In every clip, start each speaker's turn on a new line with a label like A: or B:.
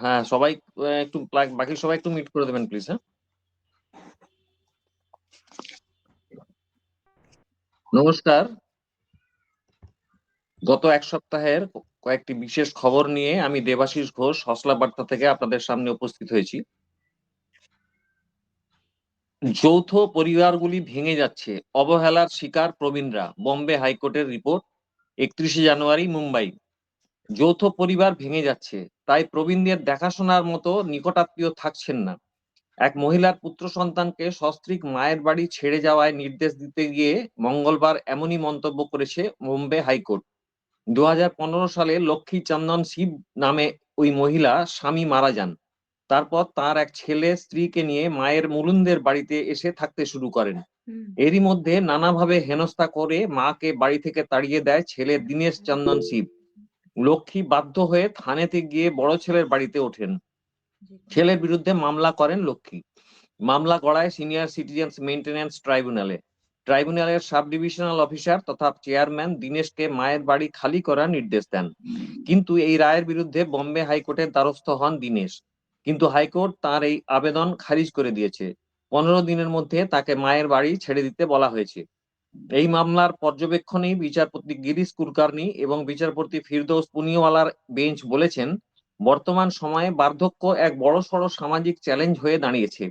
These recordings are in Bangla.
A: হ্যাঁ সবাই একটু বাকি সবাই একটু মিট করে দেবেন প্লিজ হ্যাঁ? নমস্কার। গত এক সপ্তাহের কয়েকটি বিশেষ খবর নিয়ে আমি দেবাশিস ঘোষ, হসলা বার্তা থেকে আপনাদের সামনে উপস্থিত হয়েছি। যৌথ পরিবারগুলি ভেঙে যাচ্ছে। অবহেলার শিকার প্রবীণরা। বম্বে হাইকোর্টের রিপোর্ট, একত্রিশে জানুয়ারি, মুম্বাই। যৌথ পরিবার ভেঙে যাচ্ছে তাই প্রবীণদের দেখাশোনার মতো নিকটাত্মীয় থাকছেন না। এক মহিলার পুত্র সন্তানকে সস্ত্রীক মায়ের বাড়ি ছেড়ে যাওয়ায় নির্দেশ দিতে গিয়ে মঙ্গলবার এমনই মন্তব্য করেছে বোম্বে হাইকোর্ট। দু হাজার পনেরো সালে লক্ষ্মী চন্দন শিব নামে ওই মহিলা স্বামী মারা যান। তারপর তার এক ছেলে স্ত্রীকে নিয়ে মায়ের মুলুন্দের বাড়িতে এসে থাকতে শুরু করেন। এরই মধ্যে নানাভাবে হেনস্থা করে মাকে বাড়ি থেকে তাড়িয়ে দেয় ছেলে দীনেশ চন্দন শিব। লক্ষ্মী বাধ্য হয়ে থানেতে গিয়ে বড় ছেলের বাড়িতে ওঠেন। ছেলের বিরুদ্ধে মামলা করেন লক্ষ্মী। মামলা গড়ায় সিনিয়র সিটিজেন্স মেইনটেন্যান্স ট্রাইব্যুনালে। ট্রাইব্যুনালের সাব ডিভিশনাল অফিসার তথা চেয়ারম্যান দীনেশকে মায়ের বাড়ি খালি করার নির্দেশ দেন। কিন্তু এই রায়ের বিরুদ্ধে বম্বে হাইকোর্টের দ্বারস্থ হন দীনেশ। কিন্তু হাইকোর্ট তার এই আবেদন খারিজ করে দিয়েছে। পনেরো দিনের মধ্যে তাকে মায়ের বাড়ি ছেড়ে দিতে বলা হয়েছে। এই মামলার পর্যবেক্ষণে বিচারপতি গিরিশ কুলকার্নি এবং বিচারপতি ফিরদৌস পুনিওয়ালার বেঞ্চ বলেছেন, বর্তমান সময়ে বার্ধক্য এক বড়সড় সামাজিক চ্যালেঞ্জ হয়ে দাঁড়িয়েছে।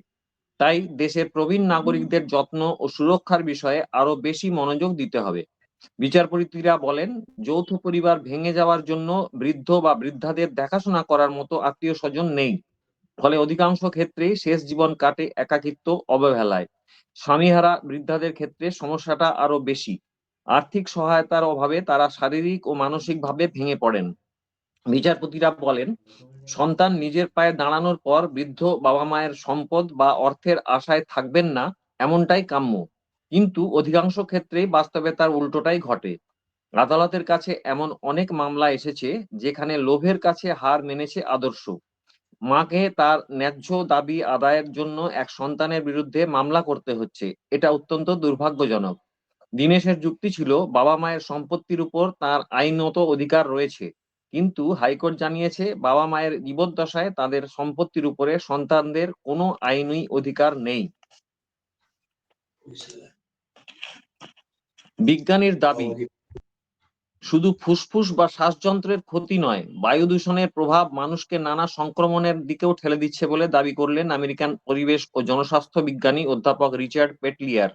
A: তাই দেশের প্রবীণ নাগরিকদের যত্ন ও সুরক্ষার বিষয়ে আরও বেশি মনোযোগ দিতে হবে। বিচারপতিরা বলেন, যৌথ পরিবার ভেঙে যাওয়ার জন্য বৃদ্ধ বা বৃদ্ধাদের দেখাশোনা করার মতো আত্মীয় স্বজন নেই। ফলে অধিকাংশ ক্ষেত্রেই শেষ জীবন কাটে একাকিত্ব, অবহেলায়। স্বামীহারা বৃদ্ধাদের ক্ষেত্রে সমস্যাটা আরও বেশি। আর্থিক সহায়তার অভাবে তারা শারীরিক ও মানসিকভাবে ভেঙে পড়েন। বিচারপতিরা বলেন, সন্তান নিজের পায়ে দাঁড়ানোর পর বৃদ্ধ বাবা মায়ের সম্পদ বা অর্থের আশায় থাকবেন না এমনটাই কাম্য। কিন্তু অধিকাংশ ক্ষেত্রেই বাস্তবে তার উল্টোটাই ঘটে। আদালতের কাছে এমন অনেক মামলা এসেছে যেখানে লোভের কাছে হার মেনেছে আদর্শ। মাকে তার ন্যায্য দাবি আদায়ের জন্য এক সন্তানের বিরুদ্ধে মামলা করতে হচ্ছে। এটা অত্যন্ত দুর্ভাগ্যজনক। দীনেশের যুক্তি ছিল বাবা মায়ের সম্পত্তির উপর তার আইনত অধিকার রয়েছে। কিন্তু হাইকোর্ট জানিয়েছে বাবা মায়ের জীবদ্দশায় তাদের সম্পত্তির উপরে সন্তানদের কোনো আইনি অধিকার নেই। বিজ্ঞানীর দাবি শুধু ফুসফুস বা শ্বাসযন্ত্রের ক্ষতি নয়, বায়ু দূষণের প্রভাব মানুষকে নানা সংক্রমণের দিকেও ঠেলে দিচ্ছে বলে দাবি করলেন আমেরিকান পরিবেশ ও জনস্বাস্থ্য বিজ্ঞানী অধ্যাপক রিচার্ড পেটলিয়ার।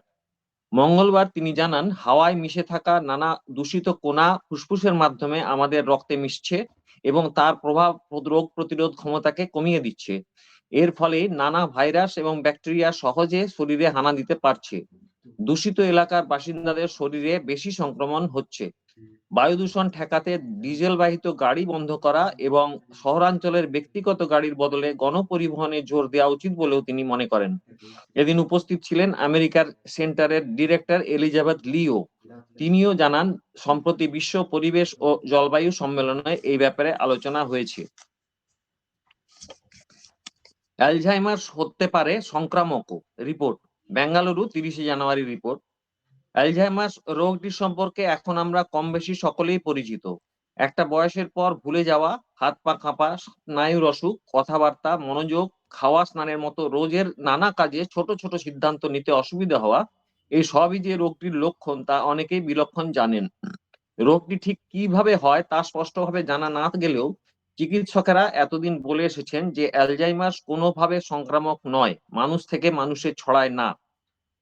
A: মঙ্গলবার তিনি জানান, হাওয়ায় মিশে থাকা নানা দূষিত কোনা ফুসফুসের মাধ্যমে আমাদের রক্তে মিশছে এবং তার প্রভাব রোগ প্রতিরোধ ক্ষমতাকে কমিয়ে দিচ্ছে। এর ফলে নানা ভাইরাস এবং ব্যাকটেরিয়া সহজে শরীরে হানা দিতে পারছে। দূষিত এলাকার বাসিন্দাদের শরীরে বেশি সংক্রমণ হচ্ছে। বায়ু দূষণ ঠেকাতে ডিজেল বাহিত গাড়ি বন্ধ করা এবং শহরাঞ্চলের ব্যক্তিগত গাড়ির বদলে গণপরিবহনে জোর দেওয়া উচিত বলেও তিনি মনে করেন। এদিন উপস্থিত ছিলেন আমেরিকার সেন্টারের ডিরেক্টর এলিজাবেথ লিও। তিনিও জানান, সম্প্রতি বিশ্ব পরিবেশ ও জলবায়ু সম্মেলনে এই ব্যাপারে আলোচনা হয়েছে। অ্যালঝাইমার হতে পারে সংক্রামক রিপোর্ট। বেঙ্গালুরু তিরিশে জানুয়ারি রিপোর্ট। অ্যালঝাইমার্স রোগটি সম্পর্কে এখন আমরা কম বেশি সকলেই পরিচিত। একটা বয়সের পর ভুলে যাওয়া, হাত পা কাঁপা, স্নায়ুর অসুখ, কথাবার্তা, মনোযোগ, খাওয়া, স্নানের মতো রোজের নানা কাজে ছোট ছোট সিদ্ধান্ত নিতে অসুবিধা হওয়া, এই সবই যে রোগটির লক্ষণ তা অনেকেই বিলক্ষণ জানেন। রোগটি ঠিক কীভাবে হয় তা স্পষ্টভাবে জানা না গেলেও চিকিৎসকেরা এতদিন বলে এসেছেন যে অ্যালজাইমার্স কোনোভাবে সংক্রামক নয়, মানুষ থেকে মানুষে ছড়ায় না।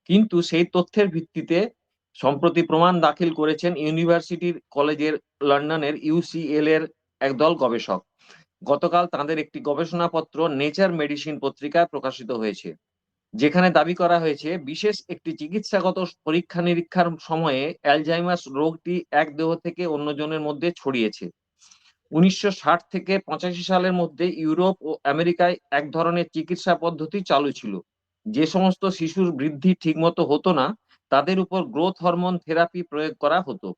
A: কিন্তু সেই তথ্যের ভিত্তিতে সম্প্রতি প্রমাণ দাখিল করেছেন ইউনিভার্সিটির কলেজের লন্ডনের ইউসিএল এর একদল গবেষক। গতকাল তাদের একটি গবেষণাপত্র নেচার মেডিসিন পত্রিকায় প্রকাশিত হয়েছে, যেখানে দাবি করা হয়েছে, বিশেষ একটি চিকিৎসাগত পরীক্ষা নিরীক্ষার সময়ে অ্যালজাইমাস রোগটি এক দেহ থেকে অন্যজনের মধ্যে ছড়িয়েছে। উনিশশো ষাট থেকে পঁচাশি সালের মধ্যে ইউরোপ ও আমেরিকায় এক ধরনের চিকিৎসা পদ্ধতি চালু ছিল। যে সমস্ত শিশুর বৃদ্ধি ঠিকমতো হতো না তাদের উপর গ্রোথ হরমোন থেরাপি প্রয়োগ করা হতো।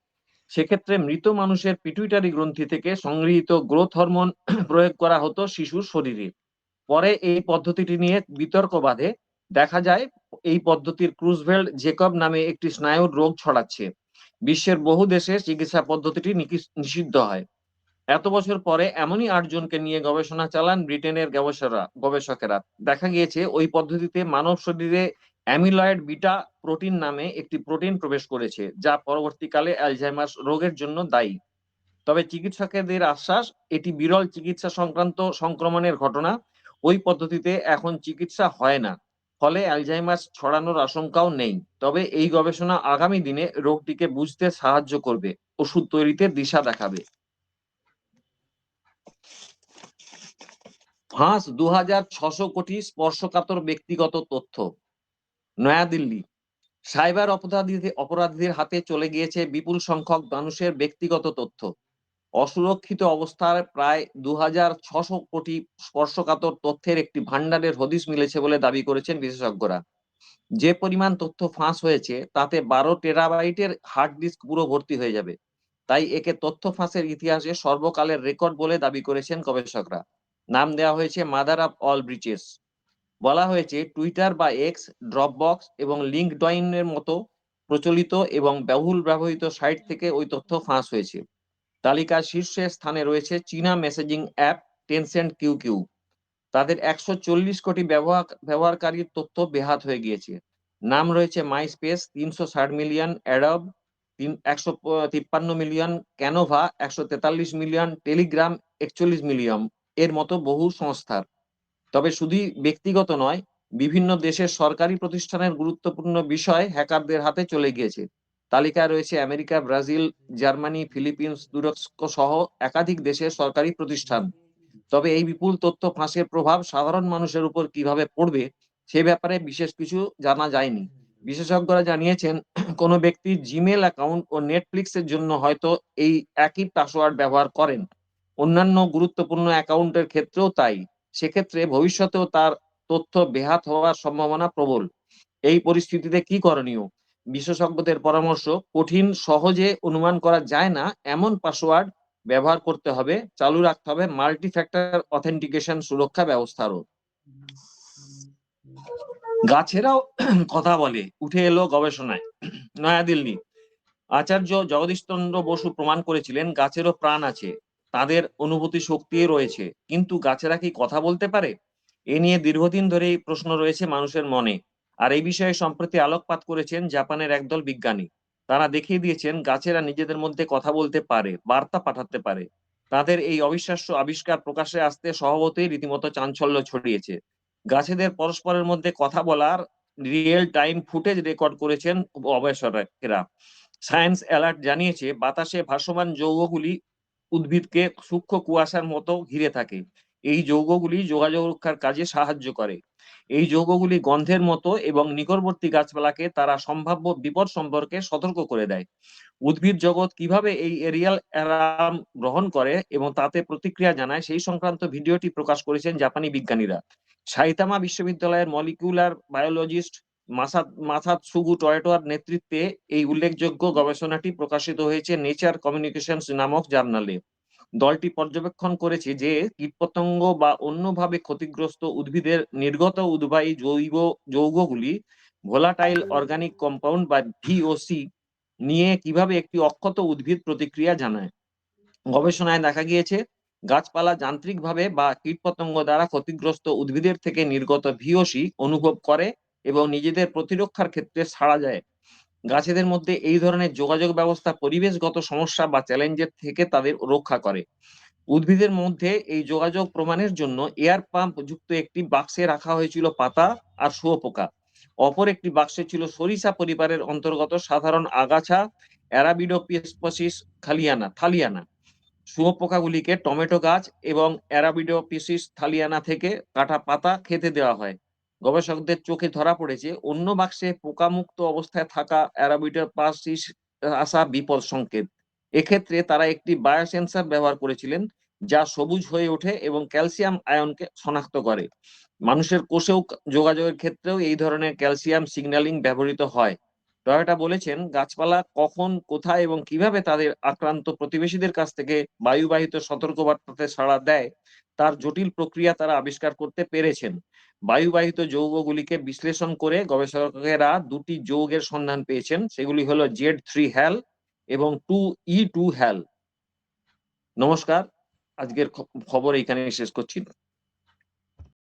A: সেক্ষেত্রে মৃত মানুষের পিটুইটারি গ্রন্থি থেকে সংগৃহীত গ্রোথ হরমোন প্রয়োগ করা হতো শিশুর শরীরে। পরে এই পদ্ধতিটি নিয়ে বিতর্ক বাধে। দেখা যায়, এই পদ্ধতির ক্রুজভেল্ড জেকব নামে একটি স্নায়ুর রোগ ছড়াচ্ছে। বিশ্বের বহু দেশে চিকিৎসা পদ্ধতিটি নিষিদ্ধ হয়। এত বছর পরে এমনই আটজনকে নিয়ে গবেষণা চালান ব্রিটেনের গবেষকরা গবেষকেরা। দেখা গিয়েছে, ওই পদ্ধতিতে মানব শরীরে অ্যামিলয়েড বিটা প্রোটিন নামে একটি প্রোটিন প্রবেশ করেছে, যা পরবর্তীকালে অ্যালঝাইমার্স রোগের জন্য দায়ী। তবে চিকিৎসকেদের আশ্বাস, এটি বিরল চিকিৎসা সংক্রান্ত সংক্রমণের ঘটনা। ওই পদ্ধতিতে এখন চিকিৎসা হয় না, ফলে অ্যালঝাইমার্স ছড়ানোর আশঙ্কাও নেই। তবে এই গবেষণা আগামী দিনে রোগটিকে বুঝতে সাহায্য করবে, ওষুধ তৈরিতে দিশা দেখাবে। ফাঁস দু হাজার ছশো কোটি স্পর্শকাতর ব্যক্তিগত তথ্য। নয়াদিল্লি। সাইবার অপরাধীদের অপরাধীদের হাতে চলে গিয়েছে বিপুল সংখ্যক মানুষের ব্যক্তিগত তথ্য। অসুরক্ষিত অবস্থায় প্রায় দু কোটি স্পর্শকাতর তথ্যের একটি ভান্ডারের হদিস মিলেছে বলে দাবি করেছেন বিশেষজ্ঞরা। যে পরিমাণ তথ্য ফাঁস হয়েছে, তাতে বারো টেরাবাইটের হার্ড ডিস্ক পুরো ভর্তি হয়ে যাবে। তাই একে তথ্য ফাঁসের ইতিহাসে সর্বকালের রেকর্ড বলে দাবি করেছেন গবেষকরা। নাম দেওয়া হয়েছে মাদার অফ অল ব্রিচেস। বলা হয়েছে টুইটার বা এক্স ড্রপবক্স এবং লিঙ্কডইনের মতো প্রচলিত এবং বহুল ব্যবহৃত সাইট থেকে ওই তথ্য ফাঁস হয়েছে। তালিকার শীর্ষে স্থানে রয়েছে চীনা messaging app Tencent Q Q তাদের একশো চল্লিশ কোটি ব্যবহার, ব্যবহারকারীর তথ্য বেহাত হয়ে গিয়েছে। নাম রয়েছে মাই স্পেস তিনশো ষাট মিলিয়ন অ্যাডব তিন, একশো, তিপ্পান্ন মিলিয়ন ক্যানোভা একশো তেতাল্লিশ মিলিয়ন টেলিগ্রাম একচল্লিশ মিলিয়ন এর মতো বহু সংস্থার তবে শুধু ব্যক্তিগত নয়, বিভিন্ন দেশের সরকারি প্রতিষ্ঠানের গুরুত্বপূর্ণ বিষয় হ্যাকারদের হাতে চলে গিয়েছে। তালিকায় রয়েছে আমেরিকা, ব্রাজিল, জার্মানি, ফিলিপিন্স, তুরস্ক সহ একাধিক দেশের সরকারি প্রতিষ্ঠান। তবে এই বিপুল তথ্য ফাঁসের প্রভাব সাধারণ মানুষের উপর কীভাবে পড়বে, সে ব্যাপারে বিশেষ কিছু জানা যায়নি। বিশেষজ্ঞরা জানিয়েছেন, কোন ব্যক্তি জিমেল অ্যাকাউন্ট ও নেটফ্লিক্সের জন্য হয়তো এই একই পাসওয়ার্ড ব্যবহার করেন। অন্যান্য গুরুত্বপূর্ণ অ্যাকাউন্টের ক্ষেত্রেও তাই। সেক্ষেত্রে ভবিষ্যতেও তার তথ্য বেহাত হওয়ার সম্ভাবনা প্রবল। এই পরিস্থিতিতে কি করণীয়? বিশেষজ্ঞদের পরামর্শ, কঠিন, সহজে অনুমান করা যায় না, এমন পাসওয়ার্ড ব্যবহার করতে হবে, চালু রাখতে হবে মাল্টি ফ্যাক্টর অথেন্টিকেশন সুরক্ষা ব্যবস্থারও। গাছেরাও কথা বলে, উঠে এলো গবেষণায়। নয়াদিল্লি, আচার্য জগদীশচন্দ্র বসু প্রমাণ করেছিলেন, গাছেরও প্রাণ আছে। তাদের অনুভূতি শক্তি রয়েছে। কিন্তু গাছেরা কি কথা বলতে পারে? এ নিয়ে দীর্ঘদিন ধরে এই প্রশ্ন রয়েছে মানুষের মনে। আর এই বিষয়ে সম্প্রতি আলোকপাত করেছেন জাপানের একদল বিজ্ঞানী। তারা দেখিয়ে দিয়েছেন গাছেরা নিজেদের মধ্যে কথা বলতে পারে, বার্তা পাঠাতে পারে। তাদের এই অবিশ্বাস্য আবিষ্কার প্রকাশে আসতে স্বভাবতই রীতিমতো চাঞ্চল্য ছড়িয়েছে। গাছেদের পরস্পরের মধ্যে কথা বলার রিয়েল টাইম ফুটেজ রেকর্ড করেছেন গবেষকেরা। সায়েন্স অ্যালার্ট জানিয়েছে, বাতাসে ভাসমান যৌগগুলি উদ্ভিদকে সূক্ষ্ম কুয়াশার মতো ঘিরে থাকে। এই যৌগগুলি যোগাযোগ রক্ষার কাজে সাহায্য করে। এই যৌগগুলি গন্ধের মতো এবং নিকটবর্তী গাছপালাকে তারা সম্ভাব্য বিপদ সম্পর্কে সতর্ক করে দেয়। উদ্ভিদ জগৎ কীভাবে এই এরিয়াল অ্যালার্ম গ্রহণ করে এবং তাতে প্রতিক্রিয়া জানায় সেই সংক্রান্ত ভিডিওটি প্রকাশ করেছেন জাপানি বিজ্ঞানীরা। সাইতামা বিশ্ববিদ্যালয়ের মলিকুলার বায়োলজিস্ট মাসাদ মাসাদ সুগু টয়টোয়ার নেতৃত্বে এই উল্লেখযোগ্য গবেষণাটি প্রকাশিত হয়েছে নেচার কমিউনিকেশন নামক জার্নালে। দলটি পর্যবেক্ষণ করেছে যে কীটপতঙ্গ বা অন্যভাবে ক্ষতিগ্রস্ত উদ্ভিদের নির্গত উদ্বায়ী জৈব যৌগগুলি ভোলাটাইল অর্গানিক কম্পাউন্ড বা ভিওসি নিয়ে কীভাবে একটি অক্ষত উদ্ভিদ প্রতিক্রিয়া জানায়। গবেষণায় দেখা গিয়েছে গাছপালা যান্ত্রিকভাবে বা কীটপতঙ্গ দ্বারা ক্ষতিগ্রস্ত উদ্ভিদের থেকে নির্গত ভিওসি অনুভব করে এবং নিজেদের প্রতিরক্ষার ক্ষেত্রে ছাড়া যায়। গাছেদের মধ্যে এই ধরনের যোগাযোগ ব্যবস্থা পরিবেশগত সমস্যা বা চ্যালেঞ্জের থেকে তাদের রক্ষা করে। উদ্ভিদের মধ্যে এই যোগাযোগ প্রমাণের জন্য এয়ার পাম্প যুক্ত একটি বাক্সে রাখা হয়েছিল পাতা আর শুয়োপোকা। অপর একটি বাক্সে ছিল সরিষা পরিবারের অন্তর্গত সাধারণ আগাছা অ্যারাবিডোপিসপসিস খালিয়ানা থালিয়ানা। শুয়োপোকাগুলিকে টমেটো গাছ এবং অ্যারাবিডোপিসিস থালিয়ানা থেকে কাটা পাতা খেতে দেওয়া হয়। গবেষকদের চোখে ধরা পড়েছে, অন্য বাক্সে পোকামুক্ত অবস্থায় থাকা অ্যারাবিডোপাসিস আসা বিপদ সংকেত। এক্ষেত্রে তারা একটি বায়োসেন্সার ব্যবহার করেছিলেন, যা সবুজ হয়ে ওঠে এবং ক্যালসিয়াম আয়নকে শনাক্ত করে। মানুষের কোষেও যোগাযোগের ক্ষেত্রেও এই ধরনের ক্যালসিয়াম সিগন্যালিং ব্যবহৃত হয়। টয়োটা বলেছেন, গাছপালা কখন, কোথায় এবং কীভাবে তাদের আক্রান্ত প্রতিবেশীদের কাছ থেকে বায়ুবাহিত সতর্কবার্তাতে সাড়া দেয়, তার জটিল প্রক্রিয়া তারা আবিষ্কার করতে পেরেছেন। বায়ুবাহিত যৌগগুলিকে বিশ্লেষণ করে গবেষকেরা দুটি যৌগের সন্ধান পেয়েছেন। সেগুলি হলো জেড থ্রি হ্যাল এবং টু ই টু হ্যাল। নমস্কার, আজকের খবর এইখানে শেষ করছি।